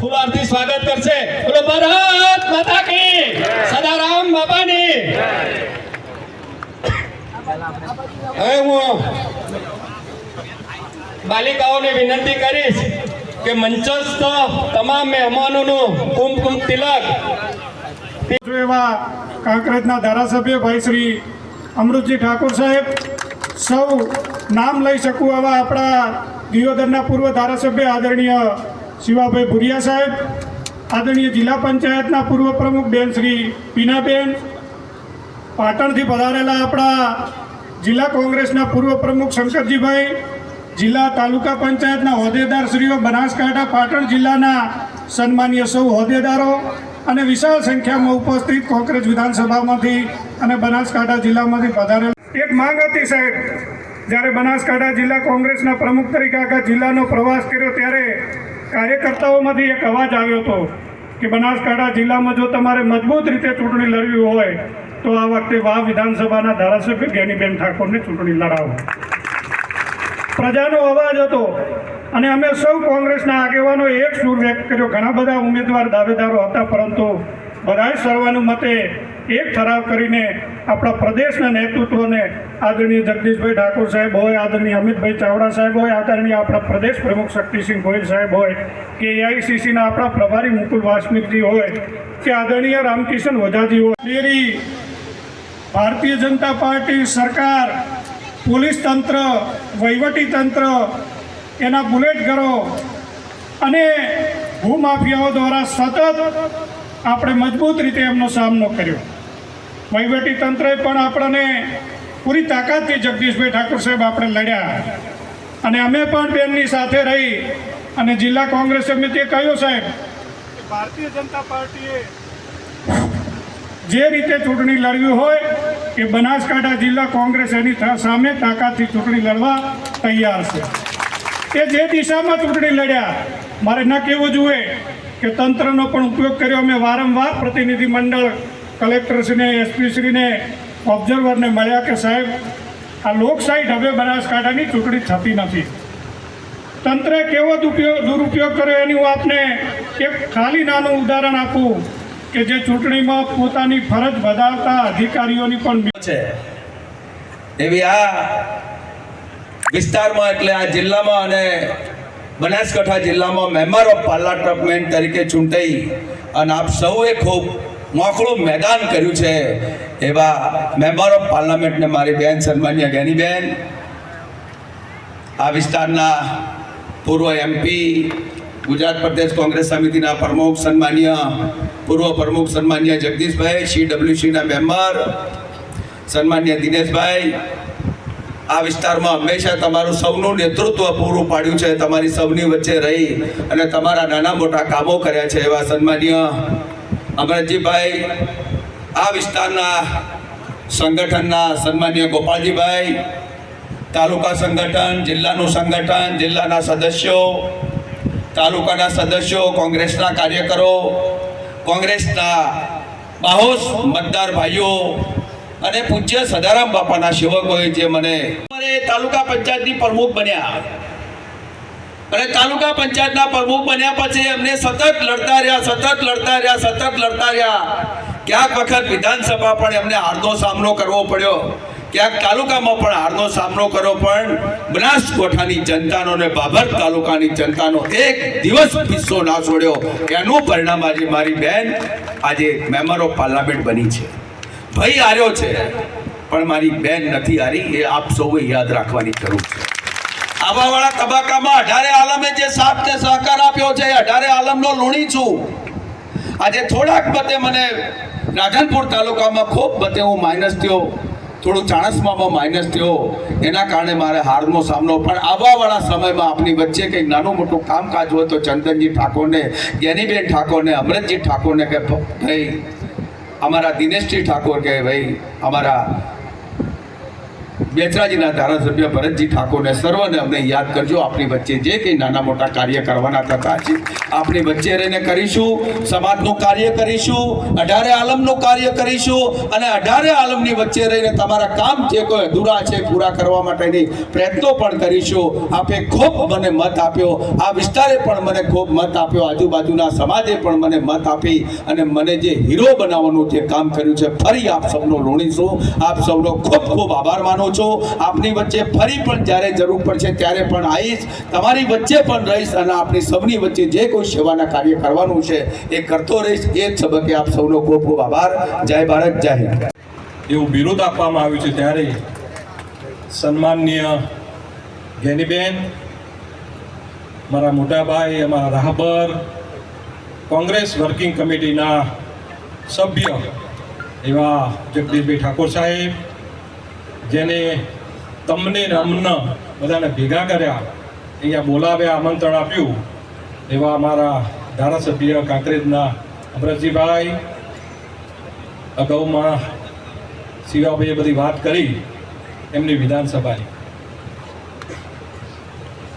ફુવારથી સ્વાગત કરશે. બોલો, ભારત માતા કી સદારામ બાપાની હવે હું બાલિકાઓને વિનંતી કરીશ કે મંચસ્થ તમામ મહેમાનોનું કુમકુમ તિલક. જો એવા કાંકરેજના ધારાસભ્ય ભાઈ શ્રી અમૃતજી ઠાકોર સાહેબ સૌ નામ લઈ શકું એવા આપણા દિયોદરના પૂર્વ ધારાસભ્ય આદરણીય શિવાભાઈ ભુરિયા સાહેબ, આદરણીય જિલ્લા પંચાયતના પૂર્વ પ્રમુખ બેન શ્રી પીનાબેન, પાટણથી પધારેલા આપણા જિલ્લા કોંગ્રેસના પૂર્વ પ્રમુખ શંકરજીભાઈ, જિલ્લા તાલુકા પંચાયતના હોદ્દેદાર શ્રીઓ બનાસકાંઠા, પાટણ જિલ્લાના સન્માનીય સૌ હોદ્દેદારો અને વિશાળ સંખ્યામાં ઉપસ્થિત કોંગ્રેસ વિધાનસભામાંથી અને બનાસકાંઠા જિલ્લામાંથી પધારેલ. એક માંગ હતી સાહેબ, જ્યારે બનાસકાંઠા જિલ્લા કોંગ્રેસના પ્રમુખ તરીકે આખા જિલ્લાનો પ્રવાસ કર્યો, ત્યારે કાર્યકર્તાઓમાંથી એક અવાજ આવ્યો હતો કે બનાસકાંઠા જિલ્લામાં જો તમારે મજબૂત રીતે ચૂંટણી લડવી હોય, તો આ વખતે વાવ વિધાનસભાના ધારાસભ્ય જ્ઞાનીબેન ઠાકોરને ચૂંટણી લડાવો. પ્રજાનો અવાજ હતો અને અમે સૌ કોંગ્રેસના આગેવાનો એક સૂર વ્યક્ત કર્યો. ઘણા બધા ઉમેદવાર, દાવેદારો હતા, પરંતુ બધાએ સર્વાનુમતે એક ઠરાવ કરીને આપણા પ્રદેશના નેતૃત્વને આદરણીય જગદીશભાઈ ઠાકોર સાહેબ હોય, આદરણીય અમિતભાઈ ચાવડા સાહેબ હોય, આદરણીય આપણા પ્રદેશ પ્રમુખ શક્તિસિંહ ગોહિલ સાહેબ હોય, કે એઆઈસીસીના આપણા પ્રભારી મુકુલ વાસનિકજી હોય, કે આદરણીય રામકિશન વજાજી હોય. ભારતીય જનતા પાર્ટી સરકાર, પોલીસ તંત્ર, વહીવટી તંત્ર, એના બુલેટ ઘરો અને ભૂમાફિયાઓ દ્વારા સતત આપણે મજબૂત રીતે એમનો સામનો કર્યો. તંત્રએ પણ આપણને પૂરી તાકાતથી જગદીશભાઈ ઠાકોર સાહેબ આપણે લડ્યા. અને અમે પણ બેનની સાથે રહી અને જિલ્લા કોંગ્રેસ સમિતિએ કહ્યું સાહેબ ભારતીય જનતા પાર્ટીએ જે રીતે ચૂંટણી લડવી હોય એ બનાસકાંઠા જિલ્લા કોંગ્રેસ એની સામે તાકાતથી ચૂંટણી લડવા તૈયાર છે. એ જે દિશામાં ચૂંટણી લડ્યા મારે ન કહેવું જોઈએ કે તંત્રનો પણ ઉપયોગ કર્યો. અમે વારંવાર પ્રતિનિધિ મંડળ કલેક્ટરશ્રીને, એસપીશ્રીને ઓબ્ઝર્વરને મળ્યા કે સાહેબ, આ લોકશાહી ઢબે બનાસકાંઠાની ચૂંટણી થતી નથી. તંત્રે કેવો દુપયોગ દુરુપયોગ કર્યો એની હું આપને એક ખાલી નાનું ઉદાહરણ આપું કે જે ચૂંટણીમાં પોતાની ફરજ બજાવતા અધિકારીઓની પણ છે. એવી આ વિસ્તારમાં એટલે આ જિલ્લામાં અને બનાસકાંઠા જિલ્લામાં મેમ્બર ઓફ પાર્લામેન્ટ તરીકે ચૂંટાઈ અને આપ સૌએ ખૂબ મોકળું મેદાન કર્યું છે. એવા મેમ્બર ઓફ પાર્લામેન્ટને મારી બેન સન્માન્ય જ્ઞાનીબેન આ વિસ્તારના પૂર્વ એમપી ગુજરાત પ્રદેશ કોંગ્રેસ સમિતિના પ્રમુખ સન્માન્ય, પૂર્વ પ્રમુખ સન્માન્ય જગદીશભાઈ સી ડબલ્યુસીના મેમ્બર સન્માન્ય દિનેશભાઈ, આ વિસ્તારમાં હંમેશા તમારું સૌનું નેતૃત્વ પૂરું પાડ્યું છે, તમારી સૌની વચ્ચે રહી અને તમારા નાના મોટા કામો કર્યા છે એવા સન્માન્ય અમરજીભાઈ આ વિસ્તારના સંગઠનના સન્માન્ય ગોપાલજીભાઈ, તાલુકા સંગઠન, જિલ્લાનું સંગઠન, જિલ્લાના સદસ્યો, તાલુકાના સદસ્યો, કોંગ્રેસના કાર્યકરો, કોંગ્રેસના બાહોશ મતદાર ભાઈઓ અને પૂજ્ય સદારામ બાપાના સેવકોએ જે મને તાલુકા પંચાયતની પ્રમુખ બન્યા. અને તાલુકા પંચાયતના પ્રમુખ બન્યા પછી એમને સતત લડતા રહ્યા, સતત લડતા રહ્યા, સતત લડતા રહ્યા. ક્યાંક વખત વિધાનસભા પણ એમને હારનો સામનો કરવો પડ્યો. ક્યાંક તાલુકામાં પણ હારનો સામનો કર્યો પણ બનાસકોઠાની જનતાનો ને બાબર તાલુકાની જનતાનો એક દિવસ કિસ્સો ના છોડ્યો. એનું પરિણામ આજે મારી બેન, આજે મેમ્બર ઓફ પાર્લામેન્ટ બની છે. ભાઈ હાર્યો છે, પણ મારી બેન નથી હારી, એ આપ સૌએ યાદ રાખવાની જરૂર છે. આવાવાળા તબક્કામાં અઢારે આલમે જે સાથ ને સહકાર આપ્યો છે એ અઢારે આલમનો લુણી છું. આજે થોડાક મતે મને રાધનપુર તાલુકામાં ખૂબ મતે હું માઇનસ થયો. થોડું ચાણસમામાં માઇનસ થયો. એના કારણે મારે હારનો સામનો. પણ આવવાવાળા સમયમાં આપની વચ્ચે કંઈક નાનું મોટું કામકાજ હોય તો ચંદનજી ઠાકોરને જ્ઞાનીબેન ઠાકોરને અમૃતજી ઠાકોરને કે ભાઈ, અમારા દિનેશજી ઠાકોર કે, ભાઈ, અમારા બેચરાજીના ધારાસભ્ય ભરતજી ઠાકોરને સર્વને અમને યાદ કરજો. આપણી વચ્ચે જે કંઈ નાના મોટા કાર્ય કરવાના થતા છે, આપણી વચ્ચે રહીને કરીશું, સમાજનું કાર્ય કરીશું, અઢારે આલમનું કાર્ય કરીશું અને અઢારે આલમની વચ્ચે રહીને તમારા કામ જે કોઈ અધૂરા છે પૂરા કરવા માટેની પ્રયત્નો પણ કરીશું. આપે ખૂબ મને મત આપ્યો. આ વિસ્તારે પણ મને ખૂબ મત આપ્યો. આજુબાજુના સમાજે પણ મને મત આપી અને મને જે હીરો બનાવવાનું જે કામ કર્યું છે, ફરી આપ સૌનો લોણીશું આપ સૌનો ખૂબ ખૂબ આભાર માનું છું. આપની વચ્ચે ફરી પણ જ્યારે જરૂર પડશે ત્યારે પણ આવીશ તમારી વચ્ચે પણ રહીશ અને આપણી સૌની વચ્ચે જે કોઈ સેવાના કાર્ય કરવાનું છે એ કરતો રહીશ. એ જ સબકે આપ સૌનો ખૂબ ખૂબ આભાર. જય ભારત, જય હિન્દ. એવું બિરુદ આપવામાં આવ્યું છે ત્યારે સન્માનનીય જ્ઞાનીબેન મારા મોટાભાઈ અમારા રાહબર, કોંગ્રેસ વર્કિંગ કમિટીના સભ્ય એવા જગદીશભાઈ ઠાકોર સાહેબ જેને તમને ને અમને બધાને ભેગા કર્યા, અહીંયા બોલાવ્યા આમંત્રણ આપ્યું, એવા અમારા ધારાસભ્ય કાંકરેજના અમરતજીભાઈ, અગાઉમાં શિવાભાઈએ બધી વાત કરી, એમની વિધાનસભાની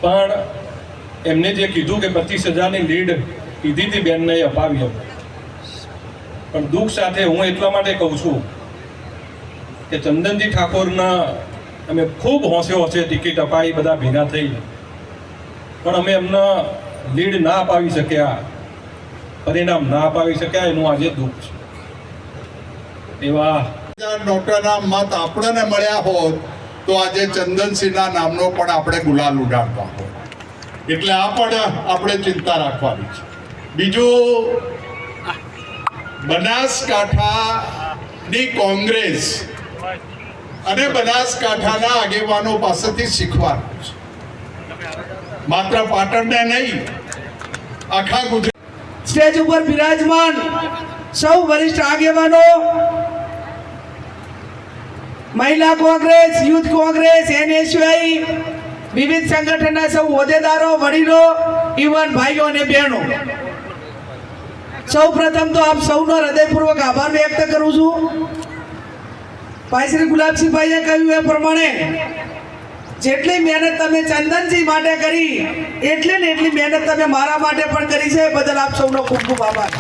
પણ એમને જે કીધું કે પચીસ હજારની લીડ કીધી હતી બેનને અપાવી પણ દુઃખ સાથે હું એટલા માટે કહું છું કે ચંદનજી ઠાકોરના અમે ખૂબ હોંશે હોંશે ટિકિટ અપાવી બધા ભેગા થઈ. પણ અમે એમને લીડ ના અપાવી શક્યા. પરિણામ ના અપાવી શક્યા, એનું આજે દુઃખ છે. એવા નોટોના મત આપણને મળ્યા હોત, તો આજે ચંદનસિંહના નામનો પણ આપણે ગુલાલ ઉડાડતા હોત. એટલે આ પણ આપણે ચિંતા રાખવાની છે. બીજું, બનાસકાંઠાની કોંગ્રેસ અને બનાસકાંઠાના આગેવાનો પાસેથી શીખવાનું છે. માત્ર પાટણને નહીં, આખા ગુજરાત સ્ટેજ ઉપર બિરાજમાન સૌ વરિષ્ઠ આગેવાનો, મહિલા કોંગ્રેસ, યુથ કોંગ્રેસ, એનએસયુઆઈ, વિવિધ સંગઠનના સૌ હોદ્દેદારો, વડીલો, યુવાન ભાઈઓ અને બહેનો. સૌ પ્રથમ તો આપ સૌનો હૃદયપૂર્વક આભાર વ્યક્ત કરું છું. ભાઈ શ્રી ગુલાબસિંહભાઈએ કહ્યું એ પ્રમાણે, જેટલી મહેનત તમે ચંદનજી માટે કરી, એટલી ને એટલી મહેનત તમે મારા માટે પણ કરી છે. બદલ આપ સૌનો ખૂબ ખૂબ આભાર.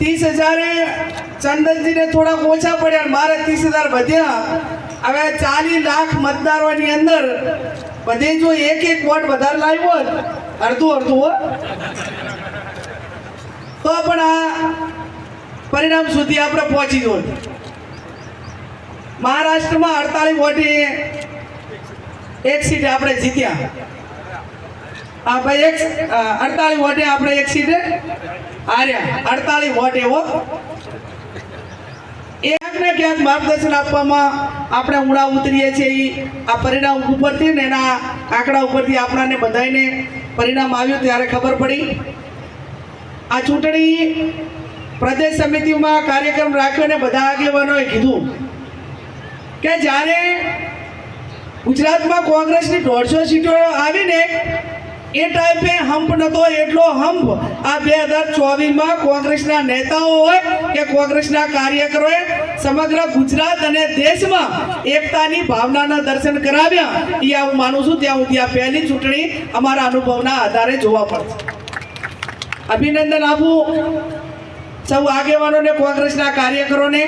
ત્રીસ હજારે ચંદનજીને થોડાક ઓછા પડ્યા મારે ત્રીસ હજાર વધ્યા. હવે ચાલીસ લાખ મતદારોની અંદર બધે જો એક એક વોટ વધારે લાવ્યો હોત, અડધું અડધું હો. તો પણ આ પરિણામ સુધી આપણે પહોંચી ગયો મહારાષ્ટ્રમાં અડતાલીસ વોટે એક સીટ આપણે જીત્યા. હા ભાઈ એક અડતાલીસ વોટે આપણે એક સીટે હાર્યા. અડતાલીસ વોટે એવો એકને ક્યાંક માર્ગદર્શન આપવામાં આપણે ઊંડા ઉતરીએ છીએ આ પરિણામ ઉપરથી ને એના આંકડા ઉપરથી આપણાને બધાને પરિણામ આવ્યું ત્યારે ખબર પડી. આ ચૂંટણી પ્રદેશ સમિતિમાં કાર્યક્રમ રાખ્યો અને બધા આગેવાનોએ કીધું કે જ્યારે ગુજરાતમાં કોંગ્રેસની દોઢસો સીટો આવીને એ ટાઈપે હંપ નતો, એટલો હંપ આ બે હજાર ચોવીસમાં કોંગ્રેસના નેતાઓ હોય કે કોંગ્રેસના કાર્યકરોએ સમગ્ર ગુજરાત અને દેશમાં એકતાની ભાવનાના દર્શન કરાવ્યા એ હું માનું છું, ત્યાં સુધી આ પહેલી ચૂંટણી અમારા અનુભવના આધારે જોવા પડશે અભિનંદન આપું. સૌ આગેવાનોને, કોંગ્રેસના કાર્યકરોને,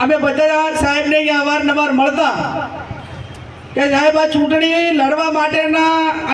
અમે બધા સાહેબને અહીંયા અવારનવાર મળતા કે સાહેબ, આ ચૂંટણી લડવા માટેના